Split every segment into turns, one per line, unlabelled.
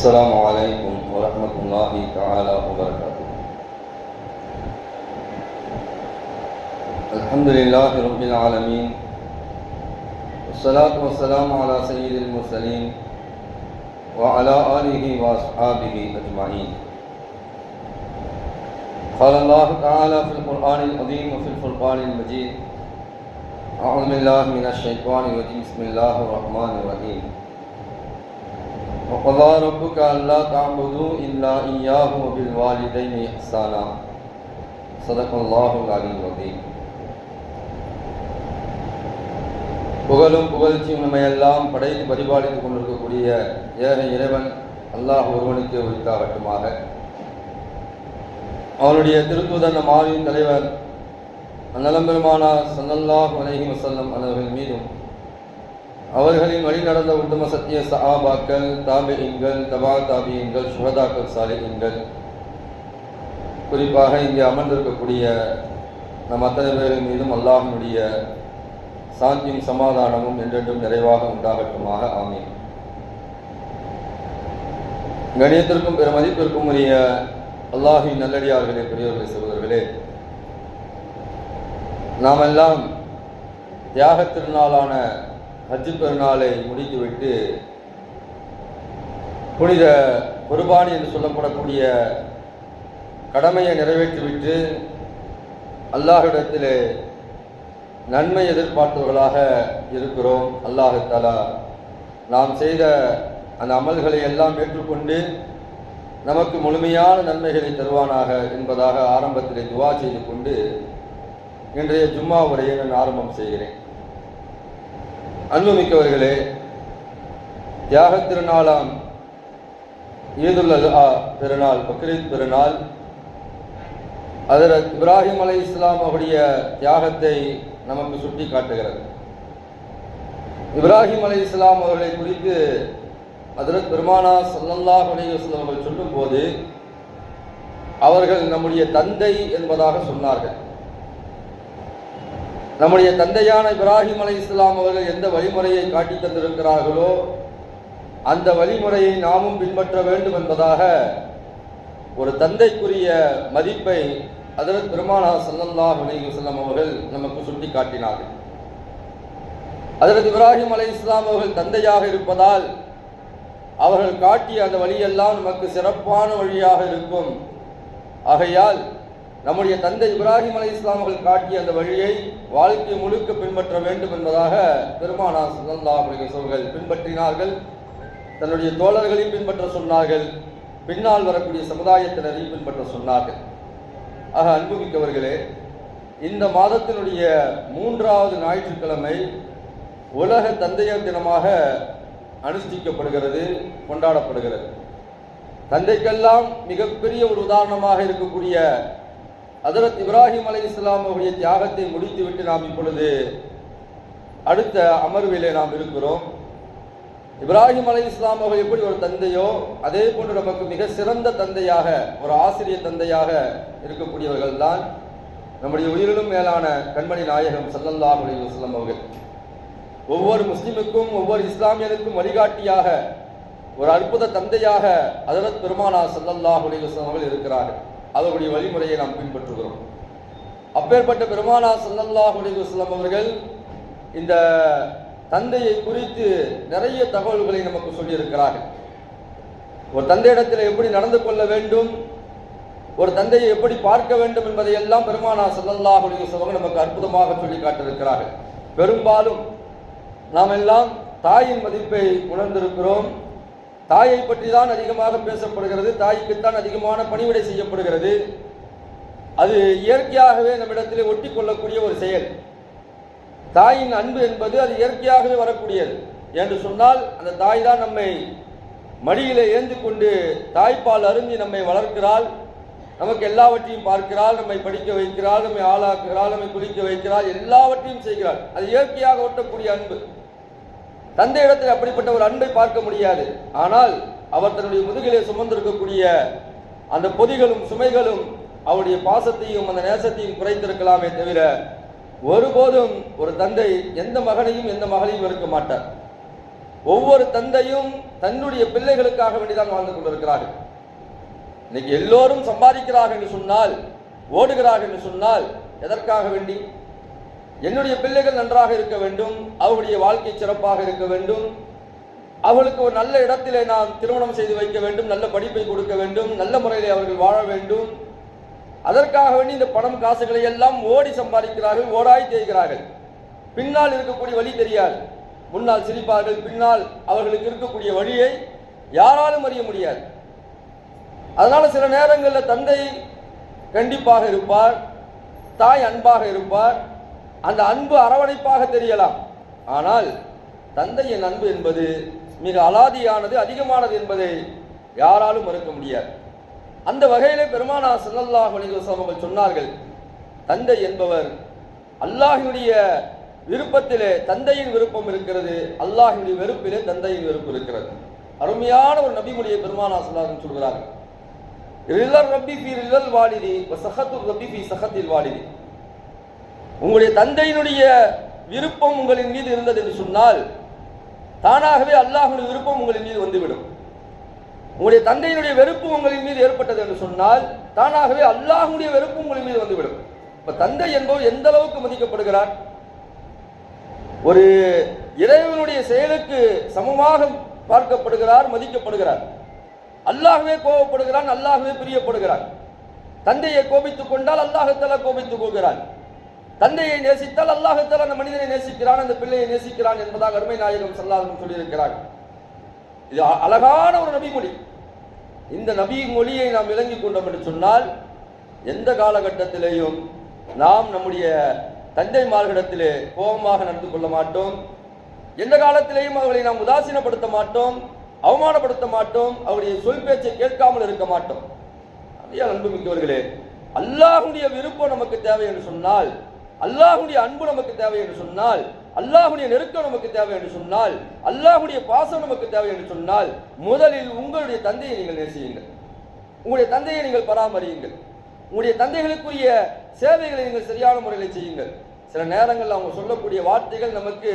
السلام علیکم ورحمۃ اللہ تعالی وبرکاتہ الحمد للہ رب العالمین والصلاة والسلام علی سید المرسلین وعلى آلہ واصحابہ اجمعین قال اللہ تعالی فی القرآن العظیم وفی الفرقان المجید اعوذ باللہ من الشیطان الرجیم بسم اللہ الرحمن الرحیم وقضى ربك ألا تعبدوا إلا إياه وبالوالدين إحسانا صدق الله العلي العظيم புகழும் புகழ்ச்சியும் நம்மையெல்லாம் படைத்து பரிபாலித்துக் கொண்டிருக்கக்கூடிய ஏக இறைவன் அல்லாஹ் ஒருவனுக்கு உரித்தாகட்டுமாக அவனுடைய திருத்துவதன் நம் ஆவின் தலைவர் அந்நலம் பெருமானார் சல்லல்லாஹ் அலைஹி வஸல்லம் அவர்கள் மீதும் அவர்களின் வழி நடந்த உத்தம சத்திய சஹாபாக்கள் தாபியங்கள் தபா தாபியங்கள் சுகதாக்கள் சாலிகங்கள் குறிப்பாக இங்கே அமர்ந்திருக்கக்கூடிய நம் அத்தனை பேரின் மீதும் அல்லாஹனுடைய சாந்தியும் சமாதானமும் என்றென்றும் நிறைவாக உண்டாகட்டுமாக. ஆமீன். கணியத்திற்கும் பிற மதிப்பிற்கும் உரிய அல்லாஹின் நல்லடியார்களே பெரியவர்களே சகோதரர்களே நாமெல்லாம் தியாக திருநாளான ஹஜ்ஜு பெருநாளை முடித்துவிட்டு புனித குர்பானி என்று சொல்லப்படக்கூடிய கடமையை நிறைவேற்றிவிட்டு அல்லாஹ்விடத்திலே நன்மை எதிர்பார்த்தவர்களாக இருக்கிறோம். அல்லாஹு தாலா நாம் செய்த அந்த அமல்களை எல்லாம் ஏற்றுக்கொண்டு நமக்கு முழுமையான நன்மைகளை தருவானாக என்பதாக ஆரம்பத்திலே துவா செய்து கொண்டு இன்றைய ஜும்மா உரையை நான் ஆரம்பம் செய்கிறேன். அன்புமிக்கவர்களே தியாக திருநாளாம் ஈதுல் அல்ஹா பெருநாள் பக்ரீத் பெருநாள். அதில் இப்ராஹிம் அலை இஸ்லாம் அவருடைய தியாகத்தை நமக்கு சுட்டி காட்டுகிறது. இப்ராஹிம் அலை இஸ்லாம் அவர்களை குறித்து அதில் பெருமானா சல்லல்லாஹ் அலையுஸ்லாம் அவர்கள் சொல்லும்போது அவர்கள் நம்முடைய தந்தை என்பதாக சொன்னார்கள். நம்முடைய தந்தையான இப்ராஹிம் அலை இஸ்லாம் அவர்கள் எந்த வழிமுறையை காட்டி தந்திருக்கிறார்களோ அந்த வழிமுறையை நாமும் பின்பற்ற வேண்டும் என்பதாக ஒரு தந்தைக்குரிய மதிப்பை அதற்கு பெருமானா சல்லல்லாஹ் அலையுஸ்லாம் அவர்கள் நமக்கு சுட்டி காட்டினார்கள் அதற்கு இப்ராஹிம் அலை இஸ்லாம் அவர்கள் தந்தையாக இருப்பதால் அவர்கள் காட்டிய அந்த வழியெல்லாம் நமக்கு சிறப்பான வழியாக இருக்கும். ஆகையால் நம்முடைய தந்தை இப்ராஹிம் அலி இஸ்லாம் அவர்கள் காட்டிய அந்த வழியை வாழ்க்கை முழுக்க பின்பற்ற வேண்டும் என்பதாக பெருமானா சல்லா அவர்கள் பின்பற்றினார்கள். தன்னுடைய தோழர்களையும் பின்பற்ற சொன்னார்கள். பின்னால் வரக்கூடிய சமுதாயத்தினரையும் பின்பற்ற சொன்னார்கள். ஆக அன்புமிக்கவர்களே இந்த மாதத்தினுடைய மூன்றாவது ஞாயிற்றுக்கிழமை உலக தந்தையர் தினமாக அனுஷ்டிக்கப்படுகிறது கொண்டாடப்படுகிறது. தந்தைக்கெல்லாம் மிகப்பெரிய ஒரு உதாரணமாக இருக்கக்கூடிய அதரத் இப்ராஹிம் அலி இஸ்லாம் அவருடைய தியாகத்தை முடித்துவிட்டு நாம் இப்பொழுது அடுத்த அமர்விலே நாம் இருக்கிறோம். இப்ராஹிம் அலி இஸ்லாம் அவர்கள் எப்படி ஒரு தந்தையோ அதே போன்று நமக்கு மிக சிறந்த தந்தையாக ஒரு ஆசிரியர் தந்தையாக இருக்கக்கூடியவர்கள் தான் நம்முடைய உயிரிலும் மேலான கண்மணி நாயகம் சல்லல்லா அலி வஸ்லாம் அவர்கள். ஒவ்வொரு முஸ்லிமுக்கும் ஒவ்வொரு இஸ்லாமியனுக்கும் வழிகாட்டியாக ஒரு அற்புத தந்தையாக அதரத் பெருமானா சல்லல்லாஹ் அலி வஸ்லாம் அவர்கள் இருக்கிறார்கள். அதனுடைய வழிமுறையை நாம் பின்பற்றுகிறோம். அப்பேற்பட்ட பெருமானா சல்லல்லாஹ் அலி அவர்கள் இந்த தந்தையை குறித்து நிறைய தகவல்களை நமக்கு சொல்லியிருக்கிறார்கள். ஒரு தந்தையிடத்தில் எப்படி நடந்து கொள்ள வேண்டும் ஒரு தந்தையை எப்படி பார்க்க வேண்டும் என்பதை எல்லாம் பெருமானா சல்லல்லாஹ் அலி நமக்கு அற்புதமாக சொல்லி காட்டியிருக்கிறார்கள். பெரும்பாலும் நாம் எல்லாம் தாயின் மதிப்பை உணர்ந்திருக்கிறோம். தாயை பற்றி தான் அதிகமாக பேசப்படுகிறது தாய்க்குத்தான் அதிகமான பணிவிடை செய்யப்படுகிறது. அது இயற்கையாகவே நம்மிடத்திலே ஒட்டி கொள்ளக்கூடிய ஒரு செயல். தாயின் அன்பு என்பது அது இயற்கையாகவே வரக்கூடியது. என்று சொன்னால் அந்த தாய் தான் நம்மை மடியிலே ஏந்து கொண்டு தாய்ப்பால் அருந்தி நம்மை வளர்க்கிறாள். நமக்கு எல்லாவற்றையும் பார்க்கிறாள் நம்மை படிக்க வைக்கிறாள் நம்மை ஆளாக்குகிறாள் நம்மை குளிக்க வைக்கிறாள் எல்லாவற்றையும் செய்கிறாள். அது இயற்கையாக ஒட்டக்கூடிய அன்பு. தந்தை இடத்தில் அப்படிப்பட்ட ஒரு அன்பை பார்க்க முடியாது. ஆனால் அவர் தன்னுடைய முதுகிலே சுமந்திருக்கக்கூடிய அந்த பொதிகளும் சுமைகளும் அவருடைய பாசத்தையும் அந்த நேசத்தையும் குறைத்திருக்கலாமே தவிர ஒருபோதும் ஒரு தந்தை எந்த மகனையும் எந்த மகளையும் இருக்க மாட்டார். ஒவ்வொரு தந்தையும் தன்னுடைய பிள்ளைகளுக்காக வேண்டிதான் வாழ்ந்து கொண்டிருக்கிறார்கள். இன்னைக்கு எல்லோரும் சம்பாதிக்கிறார்கள் என்று சொன்னால் ஓடுகிறார்கள் என்று சொன்னால் எதற்காக வேண்டி? என்னுடைய பிள்ளைகள் நன்றாக இருக்க வேண்டும். அவர்களுடைய வாழ்க்கை சிறப்பாக இருக்க வேண்டும். அவளுக்கு ஒரு நல்ல இடத்திலே நாம் திருமணம் செய்து வைக்க வேண்டும். நல்ல படிப்பை கொடுக்க வேண்டும். நல்ல முறையில் அவர்கள் வாழ வேண்டும். அதற்காக வேண்டி இந்த பணம் காசுகளை எல்லாம் ஓடி சம்பாதிக்கிறார்கள் ஓடாய் தேய்கிறார்கள். பின்னால் இருக்கக்கூடிய வழி தெரியாது. முன்னால் சிரிப்பார்கள் பின்னால் அவர்களுக்கு இருக்கக்கூடிய வழியை யாராலும் அறிய முடியாது. அதனால சில நேரங்களில் தந்தை கண்டிப்பாக இருப்பார் தாய் அன்பாக இருப்பார் அந்த அன்பு அரவணைப்பாக தெரியலாம். ஆனால் தந்தையின் அன்பு என்பது மிக அலாதியானது அதிகமானது என்பதை யாராலும் மறுக்க முடியாது. அந்த வகையிலே பெருமானா ஸல்லல்லாஹு அலைஹி அவர்கள் சொன்னார்கள் தந்தை என்பவர் அல்லாஹினுடைய விருப்பத்திலே தந்தையின் விருப்பம் இருக்கிறது அல்லாஹினுடைய வெறுப்பிலே தந்தையின் வெறுப்பு இருக்கிறது. அருமையான ஒரு நபிமொழியை பெருமானா ஸல்லல்லாஹு சொல்கிறார்கள் ரில்லர் ரப்பி பி ரில்லல் வாலிதி வ ரப்பி பி சஹத்தில் வாலிதி உங்களுடைய தந்தையினுடைய விருப்பம் உங்களின் மீது இருந்தது என்று சொன்னால் தானாகவே அல்லாஹுடைய விருப்பம் உங்களின் மீது வந்துவிடும். உங்களுடைய தந்தையினுடைய வெறுப்பு உங்களின் மீது ஏற்பட்டது என்று சொன்னால் தானாகவே அல்லாஹுடைய வெறுப்பு உங்களின் மீது வந்துவிடும். இப்ப தந்தை என்பவர் எந்த அளவுக்கு மதிக்கப்படுகிறார்? ஒரு இறைவனுடைய செயலுக்கு சமமாக பார்க்கப்படுகிறார் மதிக்கப்படுகிறார். அல்லாகவே கோபப்படுகிறான் அல்லாகவே பிரியப்படுகிறான். தந்தையை கோபித்துக் கொண்டால் அல்லாஹத்தால கோபித்துக் கொள்கிறான். தந்தையை நேசித்தால் அல்லாஹத்தால் அந்த மனிதனை நேசிக்கிறான் அந்த பிள்ளையை நேசிக்கிறான் என்பதாக அருமை நாயகம் சல்லாஹம் சொல்லியிருக்கிறார். இது அழகான ஒரு நபிமொழி இந்த நபி மொழியை நாம் விளங்கிக் கொண்டோம் என்று சொன்னால் எந்த காலகட்டத்திலேயும் நாம் நம்முடைய தந்தைமார்களிடத்திலே கோபமாக நடந்து கொள்ள மாட்டோம். எந்த காலத்திலேயும் அவர்களை நாம் உதாசீனப்படுத்த மாட்டோம் அவமானப்படுத்த மாட்டோம் அவருடைய சொல் பேச்சை கேட்காமல் இருக்க மாட்டோம். அப்படியே அன்புமிக்கவர்களே அல்லாஹுடைய விருப்பம் நமக்கு தேவை என்று சொன்னால் அல்லாஹுடைய அன்பு நமக்கு தேவை என்று சொன்னால் அல்லாஹுடைய நெருக்கம் நமக்கு தேவை என்று சொன்னால் அல்லாஹுடைய பாசம் நமக்கு தேவை என்று சொன்னால் முதலில் உங்களுடைய தந்தையை நீங்கள் நேசியுங்கள். உங்களுடைய தந்தையை நீங்கள் பராமரியுங்கள். உங்களுடைய தந்தைகளுக்குரிய சேவைகளை நீங்கள் சரியான முறையில் செய்யுங்கள். சில நேரங்களில் அவங்க சொல்லக்கூடிய வார்த்தைகள் நமக்கு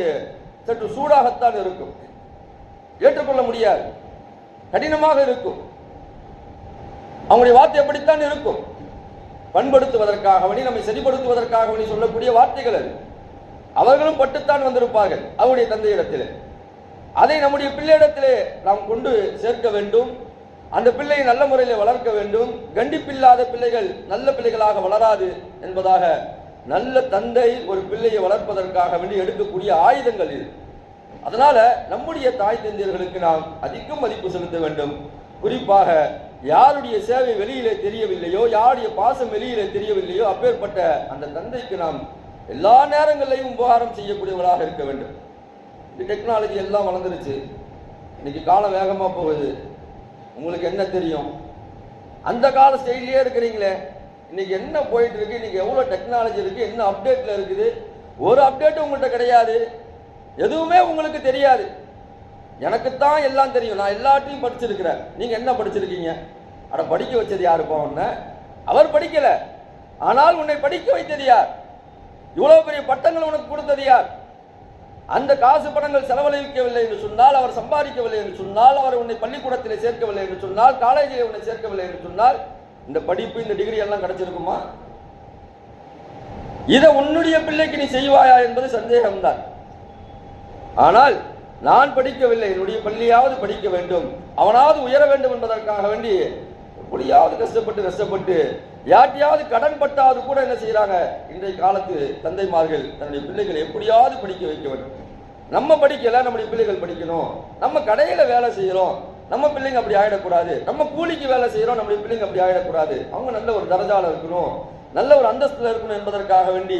சற்று சூடாகத்தான் இருக்கும். ஏற்றுக்கொள்ள முடியாது. கடினமாக இருக்கும். அவங்களுடைய வார்த்தை எப்படித்தான் இருக்கும். பண்படுத்துவதற்காக வேண்டி நம்மை சரிப்படுத்துவதற்காக வேண்டி சொல்லக்கூடிய வார்த்தைகள் அது. அவர்களும் பட்டுத்தான் வந்திருப்பார்கள் அவருடைய தந்தையிடத்திலே. அதை நம்முடைய பிள்ளையிடத்திலே நாம் கொண்டு சேர்க்க வேண்டும். அந்த பிள்ளையை நல்ல முறையில் வளர்க்க வேண்டும். கண்டிப்பில்லாத பிள்ளைகள் நல்ல பிள்ளைகளாக வளராது என்பதாக நல்ல தந்தை ஒரு பிள்ளையை வளர்ப்பதற்காக வேண்டி எடுக்கக்கூடிய ஆயுதங்கள் இது. அதனால நம்முடைய தாய் தந்தையர்களுக்கு நாம் அதிகம் மதிப்பு செலுத்த வேண்டும். குறிப்பாக யாருடைய சேவை வெளியிலே தெரியவில்லையோ யாருடைய பாசம் வெளியிலே தெரியவில்லையோ அப்பேற்பட்ட அந்த தந்தைக்கு நாம் எல்லா நேரங்களிலையும் உபகாரம் செய்யக்கூடியவர்களாக இருக்க வேண்டும். இந்த டெக்னாலஜி எல்லாம் வளர்ந்துருச்சு. இன்னைக்கு காலம் வேகமாக போகுது. உங்களுக்கு என்ன தெரியும்? அந்த கால ஸ்டைல்லே இருக்கிறீங்களே. இன்னைக்கு என்ன போயிட்டு இருக்கு இன்னைக்கு எவ்வளோ டெக்னாலஜி இருக்கு? என்ன அப்டேட்ல இருக்குது? ஒரு அப்டேட்டும் உங்கள்கிட்ட கிடையாது. எதுவுமே உங்களுக்கு தெரியாது. எனக்குத்தான் எல்லாம் தெரியும். நான் எல்லாத்தையும் படிச்சிருக்கிறேன். நீங்க என்ன படிச்சிருக்கீங்க? அட படிக்க வச்சது யாருப்பா உன்னை அவர் படிக்கல. ஆனால் உன்னை படிக்க வைத்தது யார்? இவ்வளவு பெரிய பட்டங்கள் உனக்கு கொடுத்தது யார்? அந்த காசு பணங்கள் செலவழிக்கவில்லை என்று சொன்னால் அவர் சம்பாதிக்கவில்லை என்று சொன்னால் அவர் உன்னை பள்ளிக்கூடத்தில் சேர்க்கவில்லை என்று சொன்னால் காலேஜில் உன்னை சேர்க்கவில்லை என்று சொன்னால் இந்த படிப்பு இந்த டிகிரி எல்லாம் கிடைச்சிருக்குமா? இதை உன்னுடைய பிள்ளைக்கு நீ செய்வாயா என்பது சந்தேகம்தான். ஆனால் நான் படிக்கவில்லை என்னுடைய பள்ளியாவது படிக்க வேண்டும் அவனாவது உயர வேண்டும் என்பதற்காக வேண்டி எப்படியாவது கஷ்டப்பட்டு கஷ்டப்பட்டு யார்ட்டையாவது கடன் பட்டாவது கூட என்ன செய்யறாங்க இன்றைய காலத்து தந்தைமார்கள் தன்னுடைய பிள்ளைகளை எப்படியாவது படிக்க வைக்க வேண்டும். நம்ம படிக்கல நம்முடைய பிள்ளைகள் படிக்கணும். நம்ம கடையில வேலை செய்யறோம் நம்ம பிள்ளைங்க அப்படி ஆயிடக்கூடாது. நம்ம கூலிக்கு வேலை செய்யறோம் நம்முடைய பிள்ளைங்க அப்படி ஆயிடக்கூடாது. அவங்க நல்ல ஒரு தரஜால இருக்கணும். நல்ல ஒரு அந்தஸ்துல இருக்கணும் என்பதற்காக வேண்டி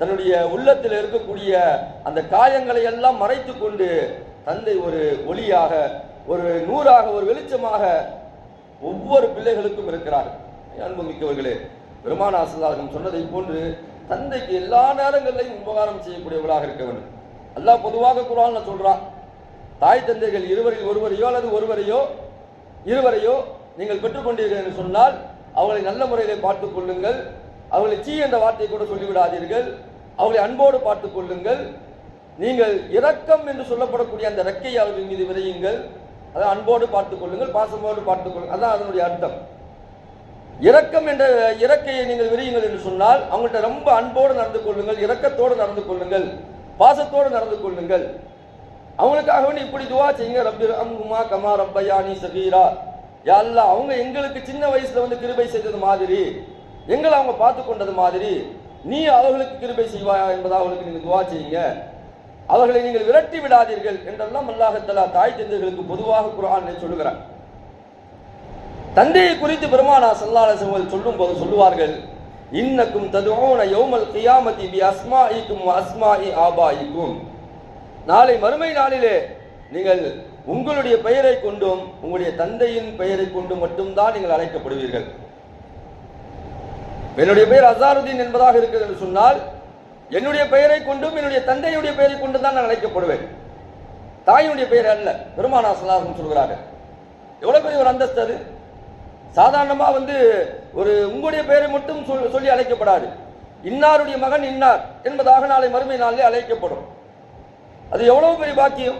தன்னுடைய உள்ளத்தில் இருக்கக்கூடிய அந்த காயங்களை எல்லாம் மறைத்து கொண்டு தந்தை ஒரு ஒளியாக ஒரு நூறாக ஒரு வெளிச்சமாக ஒவ்வொரு பிள்ளைகளுக்கும் இருக்கிறார். அன்புமிக்கவர்களே பெருமானாசலாகம் சொன்னதை போன்று தந்தைக்கு எல்லா நேரங்களிலையும் உபகாரம் செய்யக்கூடியவர்களாக இருக்க வேண்டும். அல்லாஹ் பொதுவாக குரான் சொல்றான் தாய் தந்தைகள் இருவரில் ஒருவரையோ அல்லது ஒருவரையோ இருவரையோ நீங்கள் பெற்றுக்கொண்டீர்கள் என்று சொன்னால் அவர்களை நல்ல முறையிலே பார்த்துக் கொள்ளுங்கள். அவர்களை சீ என்ற வார்த்தையை கூட சொல்லிவிடாதீர்கள். அவர்களை அன்போடு பார்த்துக் கொள்ளுங்கள். நீங்கள் இரக்கம் என்று சொல்லப்படக்கூடிய அந்த ரெக்கையை அவர்கள் மீது விரையுங்கள் அதை அன்போடு பார்த்துக் கொள்ளுங்கள் பாசமோடு பார்த்துக் கொள்ளுங்கள். அதான் அதனுடைய அர்த்தம். இரக்கம் என்ற இறக்கையை நீங்கள் விரியுங்கள் என்று சொன்னால் அவங்கள்ட்ட ரொம்ப அன்போடு நடந்து கொள்ளுங்கள் இரக்கத்தோடு நடந்து கொள்ளுங்கள் பாசத்தோடு நடந்து கொள்ளுங்கள். அவங்களுக்காக வேண்டி இப்படி துவா செய்யுங்க. ரப்பி அம்மா கமா ரப்பயானி சகீரா. யா அவங்க எங்களுக்கு சின்ன வயசுல வந்து கிருபை செய்தது மாதிரி எங்களை அவங்க பார்த்து கொண்டது மாதிரி நீ அவர்களுக்கு கிருபை செய்வாயா என்பதாக அவங்களுக்கு நீங்கள் துவா செய்யுங்க. அவர்களை நீங்கள் விரட்டி விடாதீர்கள் என்றெல்லாம் அல்லாஹத்தலா தாய் தந்தைகளுக்கு பொதுவாக குரான் சொல்லுகிறார். தந்தையை குறித்து பெருமானா சல்லாசங்கள் சொல்லும் போது சொல்லுவார்கள் இன்னக்கும் ததுவோன யோமல் கியாமதி பி அஸ்மாஇக்கும் அஸ்மாஇ ஆபாயிக்கும். நாளை மறுமை நாளிலே நீங்கள் உங்களுடைய பெயரை கொண்டும் உங்களுடைய தந்தையின் பெயரை கொண்டும் மட்டும்தான் நீங்கள் அழைக்கப்படுவீர்கள். என்னுடைய பெயர் அசாருதீன் என்பதாக இருக்கிறது என்று சொன்னால் என்னுடைய பெயரை கொண்டும் என்னுடைய தந்தையுடைய பெயரை கொண்டு தான் நான் அழைக்கப்படுவேன். தாயினுடைய பெயர் அல்ல பெருமானா சல்லாசம் சொல்கிறார்கள். எவ்வளவு பெரிய ஒரு அந்தஸ்து அது? சாதாரணமாக வந்து ஒரு உங்களுடைய பெயரை மட்டும் சொல்- சொல்லி அழைக்கப்படாது. இன்னாருடைய மகன் இன்னார் என்பதாக நாளை மறுமை நாளிலே அழைக்கப்படும். அது எவ்வளவு பெரிய பாக்கியம்?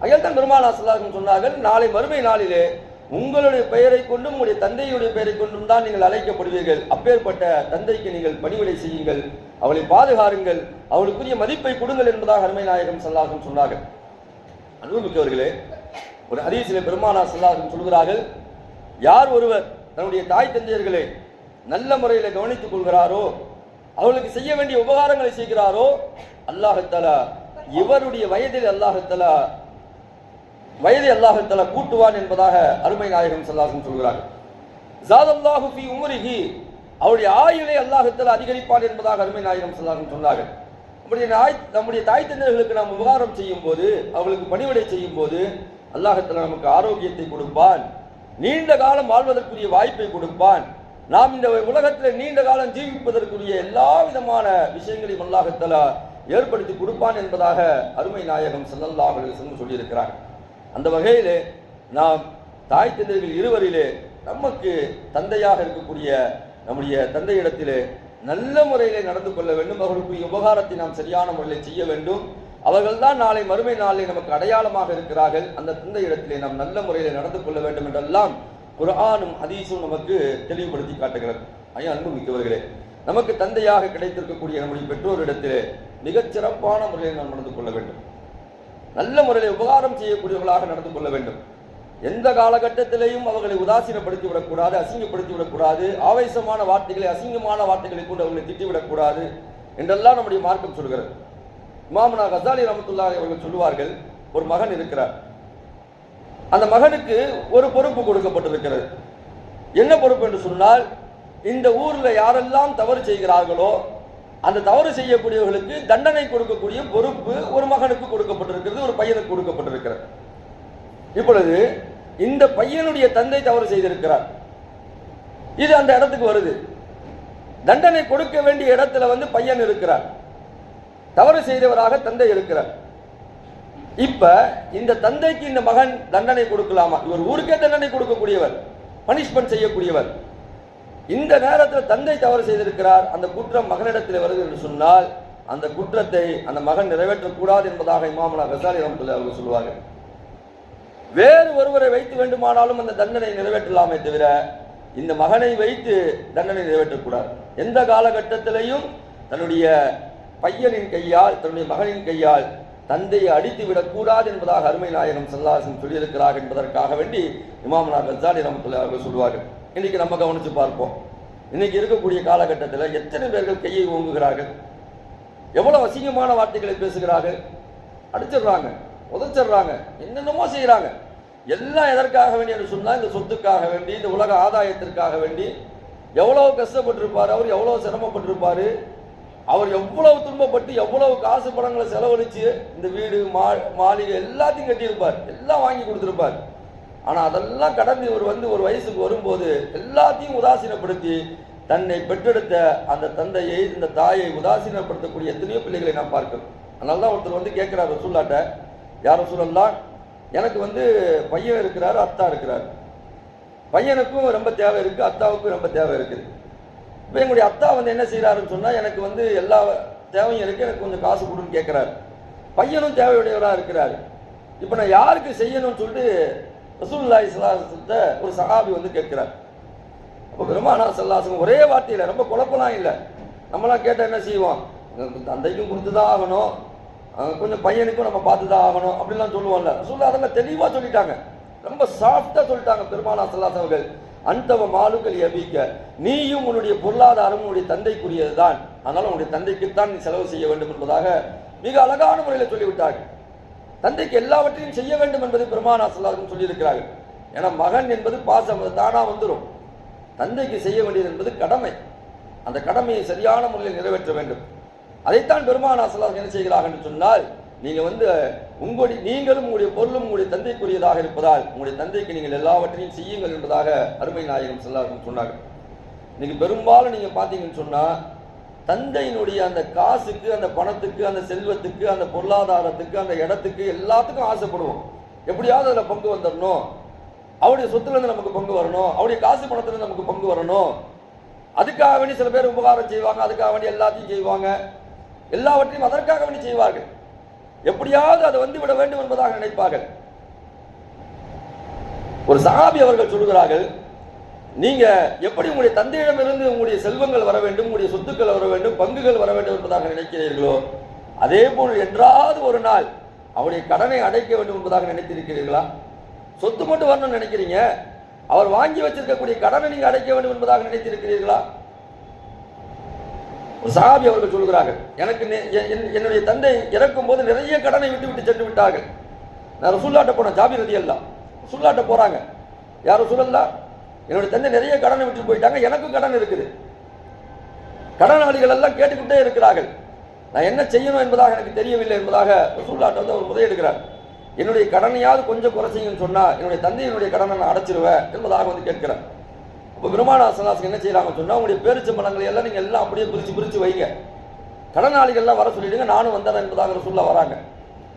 அகில்தான் பெருமானா சல்லாஹம் சொன்னார்கள் நாளை மறுமை நாளிலே உங்களுடைய பெயரை கொண்டும் உங்களுடைய தந்தையுடைய பெயரை கொண்டும் தான் நீங்கள் அழைக்கப்படுவீர்கள். அப்பேற்பட்ட தந்தைக்கு நீங்கள் பணிவிடை செய்யுங்கள். அவளை பாதுகாருங்கள். அவளுக்குரிய மதிப்பை கொடுங்கள் என்பதாக அருமை நாயகம் சல்லாஹம் சொன்னார்கள். அன்புமிக்கவர்களே ஒரு ஹரீசிலே பெருமானா சல்லாஹம் சொல்கிறார்கள் யார் ஒருவர் தன்னுடைய தாய் தந்தையர்களை நல்ல முறையில் கவனித்துக் கொள்கிறாரோ அவர்களுக்கு செய்ய வேண்டிய உபகாரங்களை செய்கிறாரோ அல்லாஹத்தலா இவருடைய வயதில் அல்லாஹத்தலா வயதை அல்லாஹத்தலா கூட்டுவான் என்பதாக அருமை நாயகம் சல்லாஹம் சொல்கிறார்கள். ஜாதல்லாஹு பி உமரிஹி. அவருடைய ஆயுளை அல்லாஹத்தலா அதிகரிப்பான் என்பதாக அருமை நாயகம் சல்லாஹம் சொன்னார்கள். நம்முடைய நாய் நம்முடைய தாய் தந்தைகளுக்கு நாம் உபகாரம் செய்யும் போது அவர்களுக்கு பணிவிடை செய்யும் போது அல்லாஹத்தில் நமக்கு ஆரோக்கியத்தை கொடுப்பான். நீண்ட காலம் வாழ்வதற்குரிய வாய்ப்பை கொடுப்பான். நாம் இந்த உலகத்தில் நீண்ட காலம் ஜீவிப்பதற்குரிய எல்லா விதமான விஷயங்களையும் அல்லாஹத்தலா ஏற்படுத்தி கொடுப்பான் என்பதாக அருமை நாயகம் செல்லல்லாஹ் சொல்லியிருக்கிறார்கள். அந்த வகையிலே நாம் தாய் தந்தைகள் இருவரிலே நமக்கு தந்தையாக இருக்கக்கூடிய நம்முடைய தந்தையிடத்திலே நல்ல முறையிலே நடந்து கொள்ள வேண்டும். அவர்களுக்குரிய உபகாரத்தை நாம் சரியான முறையில் செய்ய வேண்டும். அவர்கள்தான் நாளை மறுமை நாளில் நமக்கு அடையாளமாக இருக்கிறார்கள். அந்த தந்தை இடத்திலே நாம் நல்ல முறையில் நடந்து கொள்ள வேண்டும் என்றெல்லாம் குரானும் ஹதீஸும் நமக்கு தெளிவுபடுத்தி காட்டுகிறது. ஐயா அன்பு மிக்கவர்களே நமக்கு தந்தையாக கிடைத்திருக்கக்கூடிய நம்முடைய பெற்றோரிடத்திலே மிகச் சிறப்பான முறையில் நாம் நடந்து கொள்ள வேண்டும். நல்ல முறையில் உபகாரம் செய்யக்கூடியவர்களாக நடந்து கொள்ள வேண்டும். எந்த காலகட்டத்திலையும் அவர்களை உதாசீனப்படுத்தி விடக்கூடாது அசிங்கப்படுத்தி விடக்கூடாது ஆவேசமான வார்த்தைகளை அசிங்கமான வார்த்தைகளை கொண்டு அவர்களை திட்டிவிடக்கூடாது என்றெல்லாம் நம்முடைய மார்க்கம் சொல்கிறது. இமாமனா கசாலி ரமத்துல்லா அவர்கள் சொல்லுவார்கள் ஒரு மகன் இருக்கிறார். அந்த மகனுக்கு ஒரு பொறுப்பு கொடுக்கப்பட்டிருக்கிறது. என்ன பொறுப்பு என்று சொன்னால் இந்த ஊரில் யாரெல்லாம் தவறு செய்கிறார்களோ அந்த தவறு செய்யக்கூடியவர்களுக்கு தண்டனை கொடுக்கக்கூடிய பொறுப்பு ஒரு மகனுக்கு கொடுக்கப்பட்டிருக்கிறது ஒரு பையனுக்கு கொடுக்கப்பட்டிருக்கிறது. இப்பொழுது இந்த பையனுடைய தந்தை தவறு செய்திருக்கிறார். இது அந்த இடத்துக்கு வருது. தண்டனை கொடுக்க வேண்டிய இடத்துல வந்து பையன் இருக்கிறார். தவறு செய்தவராக தந்தை இருக்கிறார். இப்ப இந்த தந்தைக்கு இந்த மகன் தண்டனை கொடுக்கலாமா? இவர் ஊருக்கே தண்டனை கொடுக்கக்கூடியவர். பனிஷ்மெண்ட் செய்யக்கூடியவர். இந்த நேரத்தில் தந்தை தவறு செய்திருக்கிறார் அந்த குற்றம் மகனிடத்தில் வருது என்று சொன்னால் அந்த குற்றத்தை அந்த மகன் நிறைவேற்றக்கூடாது என்பதாக இமாமனா கசாலி ரமத்துல அவர்கள் சொல்லுவார்கள். வேறு ஒருவரை வைத்து வேண்டுமானாலும் அந்த தண்டனை நிறைவேற்றலாமே தவிர இந்த மகனை வைத்து தண்டனை நிறைவேற்றக்கூடாது. எந்த காலகட்டத்திலையும் தன்னுடைய பையனின் கையால் தன்னுடைய மகனின் கையால் தந்தையை அடித்து விடக்கூடாது என்பதாக அருமை நாயகம் சல்லாசன் சொல்லியிருக்கிறார் என்பதற்காக வேண்டி இமாமனா கசாலி ரமத்துல அவர்கள் சொல்லுவார்கள். இன்னைக்கு நம்ம கவனிச்சு பார்ப்போம். இன்னைக்கு இருக்கக்கூடிய காலகட்டத்தில் எத்தனை பேர்கள் கையை ஓங்குகிறார்கள்? எவ்வளோ அசிங்கமான வார்த்தைகளை பேசுகிறார்கள்? அடிச்சிடுறாங்க உதச்சிடுறாங்க என்னென்னமோ செய்கிறாங்க எல்லாம் எதற்காக வேண்டி என்று சொன்னால் இந்த சொத்துக்காக வேண்டி இந்த உலக ஆதாயத்திற்காக வேண்டி எவ்வளோ கஷ்டப்பட்டிருப்பார் அவர் எவ்வளோ சிரமப்பட்டிருப்பார் அவர் எவ்வளவு துன்பப்பட்டு எவ்வளவு காசு பணங்களை செலவழித்து இந்த வீடு மா மாளிகை எல்லாத்தையும் கட்டியிருப்பார். எல்லாம் வாங்கி கொடுத்துருப்பார். ஆனால் அதெல்லாம் கடந்து இவர் வந்து ஒரு வயசுக்கு வரும்போது எல்லாத்தையும் உதாசீனப்படுத்தி தன்னை பெற்றெடுத்த அந்த தந்தையை இந்த தாயை உதாசீனப்படுத்தக்கூடிய எத்தனையோ பிள்ளைகளை நான் பார்க்கிறோம் அதனால தான் ஒருத்தர் வந்து கேட்குறாரு ரசூல்லாட்ட யார் ரசூலல்லாம் எனக்கு வந்து பையன் இருக்கிறாரு அத்தா இருக்கிறார். பையனுக்கும் ரொம்ப தேவை இருக்குது அத்தாவுக்கும் ரொம்ப தேவை இருக்குது. இப்போ எங்களுடைய அத்தா வந்து என்ன செய்கிறாருன்னு சொன்னால் எனக்கு வந்து எல்லா தேவையும் இருக்குது எனக்கு கொஞ்சம் காசு கொடுன்னு கேட்குறாரு. பையனும் தேவையுடையவராக இருக்கிறார். இப்போ நான் யாருக்கு செய்யணும்னு சொல்லிட்டு ரசூல்லா இஸ்லாசத்த ஒரு சஹாபி வந்து கேட்கிறார். அப்போ பெருமானா சல்லாசம் ஒரே வார்த்தையில் ரொம்ப குழப்பம்லாம் இல்லை. நம்மளாம் கேட்டால் என்ன செய்வோம்? தந்தைக்கும் கொடுத்து தான் ஆகணும் கொஞ்சம் பையனுக்கும் நம்ம பார்த்து தான் ஆகணும் அப்படிலாம் சொல்லுவோம்ல. ரசூல்லா அதெல்லாம் தெளிவாக சொல்லிட்டாங்க. ரொம்ப சாஃப்டாக சொல்லிட்டாங்க பெருமானா சல்லாஸ் அவர்கள். அந்தவ மாலுக்கள் எபிக்க நீயும் உன்னுடைய பொருளாதாரம் உன்னுடைய தந்தைக்குரியது தான் அதனால உன்னுடைய தந்தைக்குத்தான் நீ செலவு செய்ய வேண்டும் என்பதாக மிக அழகான முறையில் சொல்லிவிட்டார்கள். தந்தைக்கு எல்லாவற்றையும் செய்ய வேண்டும் என்பதை பெருமானா சல்லாஹும் சொல்லியிருக்கிறார்கள். ஏன்னா மகன் என்பது பாசம் அது தானா வந்துடும் தந்தைக்கு செய்ய வேண்டியது என்பது கடமை. அந்த கடமையை சரியான முறையில் நிறைவேற்ற வேண்டும். அதைத்தான் பெருமானா சல்லாஹ் என்ன செய்கிறார்கள் என்று சொன்னால் நீங்கள் வந்து உங்களுடைய நீங்களும் உங்களுடைய பொருளும் உங்களுடைய தந்தைக்குரியதாக இருப்பதால் உங்களுடைய தந்தைக்கு நீங்கள் எல்லாவற்றையும் செய்யுங்கள் என்பதாக அருமை நாயகம் சொல்லார்கள் சொன்னார்கள். இன்னைக்கு பெரும்பாலும் நீங்கள் பார்த்தீங்கன்னு சொன்னால் தந்தையினுடைய அந்த காசுக்கு அந்த பணத்துக்கு அந்த செல்வத்துக்கு அந்த பொருளாதாரத்துக்கு அந்த இடத்துக்கு எல்லாத்துக்கும் ஆசைப்படுவோம். எப்படியாவது அதில் பங்கு வந்துடணும் அவருடைய சொத்துலேருந்து நமக்கு பங்கு வரணும். அவருடைய காசு பணத்துலேருந்து நமக்கு பங்கு வரணும். அதுக்காக வேண்டி சில பேர் உபகாரம் செய்வாங்க. அதுக்காக வேண்டி எல்லாத்தையும் செய்வாங்க. எல்லாவற்றையும் அதற்காக வேண்டி செய்வார்கள். எப்படியாவது அதை வந்து விட வேண்டும் என்பதாக நினைப்பார்கள். ஒரு சகாபி அவர்கள் சொல்கிறார்கள் நீங்க எப்படி உங்களுடைய தந்தையிடமிருந்து உங்களுடைய செல்வங்கள் வர வேண்டும் உங்களுடைய சொத்துக்கள் வர வேண்டும் பங்குகள் வர வேண்டும் என்பதாக நினைக்கிறீர்களோ அதே போல் என்றாவது ஒரு நாள் அவருடைய கடனை அடைக்க வேண்டும் என்பதாக நினைத்திருக்கிறீர்களா? சொத்து மட்டும் வரணும்னு நினைக்கிறீங்க. அவர் வாங்கி வச்சிருக்கக்கூடிய கடனை நீங்க அடைக்க வேண்டும் என்பதாக நினைத்திருக்கிறீர்களா? ஒரு அவர்கள் சொல்கிறார்கள் எனக்கு என்னுடைய தந்தை இறக்கும் போது நிறைய கடனை விட்டு விட்டு சென்று விட்டார்கள். நான் ரசூல்லாட்ட போனேன் ஜாபி ரதி எல்லாம் ரசூல்லாட்ட போறாங்க. யார் சொல்லலா என்னுடைய தந்தை நிறைய கடனை விட்டு போயிட்டாங்க எனக்கும் கடன் இருக்குது. கடனாளிகள் எல்லாம் கேட்டுக்கிட்டே இருக்கிறார்கள். நான் என்ன செய்யணும் என்பதாக எனக்கு தெரியவில்லை என்பதாக ரசூல்லாட்ட வந்து அவர் முறையிடுகிறார் என்னுடைய கடனையாவது கொஞ்சம் குறைச்சிங்கன்னு சொன்னால் என்னுடைய தந்தை என்னுடைய கடனை நான் அடைச்சிருவேன் என்பதாக வந்து கேட்கிறார். இப்போ பெருமானா என்ன செய்கிறாங்க சொன்னால் உங்களுடைய பேரிச்சம்பழங்களை எல்லாம் நீங்கள் எல்லாம் அப்படியே பிரித்து பிரித்து வைங்க. கடனாளிகள்லாம் வர சொல்லிவிடுங்க நானும் வந்தேன் என்பதாக சொல்ல வராங்க.